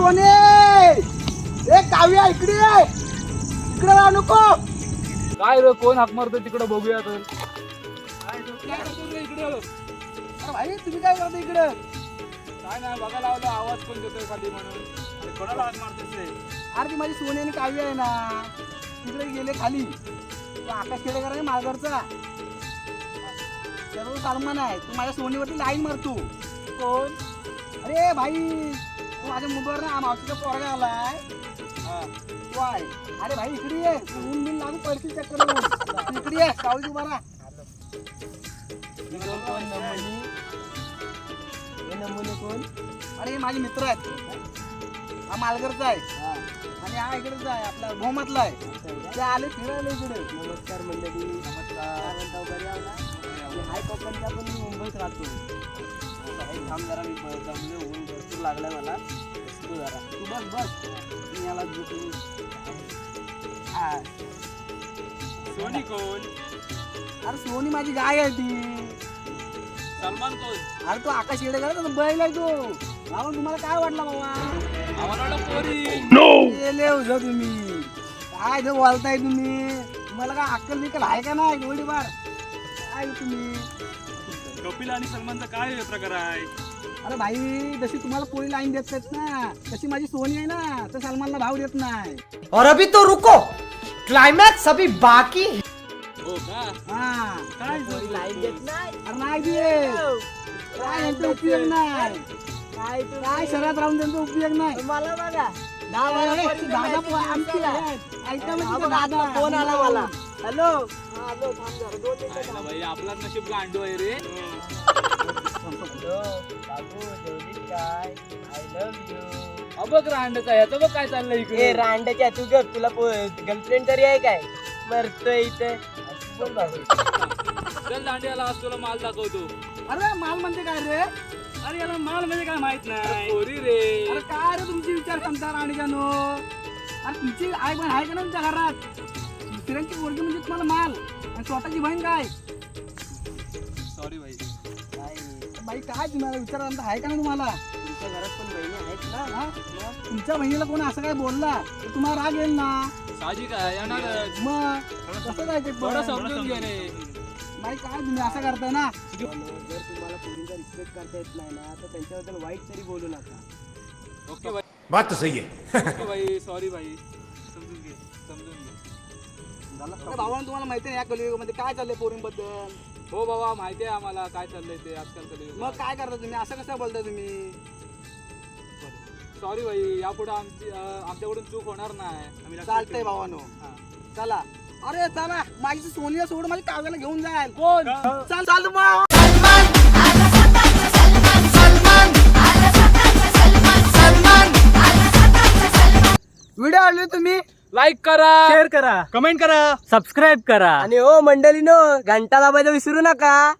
सोने. ए काव्या इकडे ये. इकडे राहू नको. काय रे कोण हाक मारतो तिकडे बघूया तर. अरे भाई तुम्ही काय करता इकडे? काय नाही बघा लावलं आवाज पण देतोय खाली म्हणून. अरे कोणाला हाक मारतेस रे? अरे ती माझी सोने आणि काव्य आहे ना. तिकडे गेले खाली. तो आकाश खेडेकर आहे मालगडचा सर्व सलमान आहे. तू माझ्या सोनीवरती लाईन मारतो कोण? अरे भाई तू माझ्या मुंबईवर ना मावशीचा पोरगा आलाय. हा. तू आहे अरे भाई इकडे ये. तू ऊन बिन लागू चक्कर. तू इकडे ये सावली बरा कोण नमुनी कोण? अरे हे माझे मित्र आहेत. हा मालगरचा आहे. आणि हा इकडेच आहे आपला भोमातला आहे. ते आले फिरायला इकडे. नमस्कार मंडळी. नमस्कार. म्हणता बरे आहो ना? मी हाय पण मी मुंबईत राहतो. काही थांब जरा मी जमलो भरपूर मला. बसतो जरा. तू बस बस. मी याला हा. सोनी कोण अरे सोनी माझी गाय आहे ती. सलमान कोण? अरे तो आकाश येडे करा बैल आहे तो. राहुल तुम्हाला काय वाटलं बाबा? आम्हाला वाटलं पोरी. गेले होता तुम्ही. काय जो बोलताय तुम्ही? तुम्हाला काय अक्कल बिकल आहे का नाही? गोळीबार काय तुम्ही? कपिल आणि सलमानचा काय प्रकार आहे अरे भाई जशी तुम्हाला पोळी लाईन देत नाहीत ना तशी माझी सोनी आहे ना तर सलमानला भाव देत नाही. और अभी तो रुको। क्लाइमैक्स अभी बाकी है। हो का? हा. काय लाईन देत नाही. अरे नाही देत. काय यांचा उपयोग नाही? काय तू काय शहरात राहून त्यांचा उपयोग नाही? मला बघा. दादा दादा आमची आहेत. ऐका म्हणजे दादा. फोन आला मला. हॅलो? हॅलो थांब जरा दोन मिनिटं थांब. भाई आपलाच नशीब गांडू आहे रे. हॅलो बाबू जेवलीस काय आय लव्ह यू अबक रांडचा याचं बघ काय चाललंय ए इकडे रांडच्या तू गप तुला गर्लफ्रेंड तरी आहे काय? मरतोय इथे. बोल बाबू. चल दांडियाला आज तुला माल दाखवतो. अरे माल म्हणजे काय रे? अरे याला माल म्हणजे काय माहीत नाही. पोरी रे. अरे काय रे तुमची विचार क्षमता राणीजानो अरे तुमची आई बहीण आहे का ना तुमच्या घरात? दुसऱ्यांची पोरगी म्हणजे तुम्हाला माल। आणि स्वतःची बहीण काय सॉरी भाई। बाई काय तुम्हाला विचार क्षमता आहे का ना तुम्हाला तुमच्या घरात पण बहिणी आहेत ना? हा? तुमच्या बहिणीला कोण असं काय बोलला? तर तुम्हाला राग येईल ना? साहजिक आहे येणारच मग कसं काय ते थोडं पण? समजून घे रे. बाई काय तुम्ही असं करताय ना? जर तुम्हाला पोरींचा रिस्पेक्ट करता येत नाही ना तर त्यांच्याबद्दल वाईट तरी बोलू नका. ओके भाई. बात तो सही है. ओके भाई सॉरी भाई. समजून घे समजून घे. भावानं तुम्हाला माहिती आहे या कलियुगामध्ये काय चाललंय पोरींबद्दल हो बाबा माहिती आहे आम्हाला काय चाललंय ते आजकाल कधी मग काय करता तुम्ही असं कसं बोलता तुम्ही सॉरी भाई यापुढे आमची अं, आमच्याकडून चूक होणार नाही आम्ही लक्षात चालतंय ठेवू. भावानो हा. चला अरे चला माझी सोनिया सोड माझी काव्याला घेऊन जाईल कोण चल चाल मग लाईक करा. शेअर करा. कमेंट करा. सब्सक्राइब करा. आणि हो मंडळीनो घंटा दाबायला विसरू नका.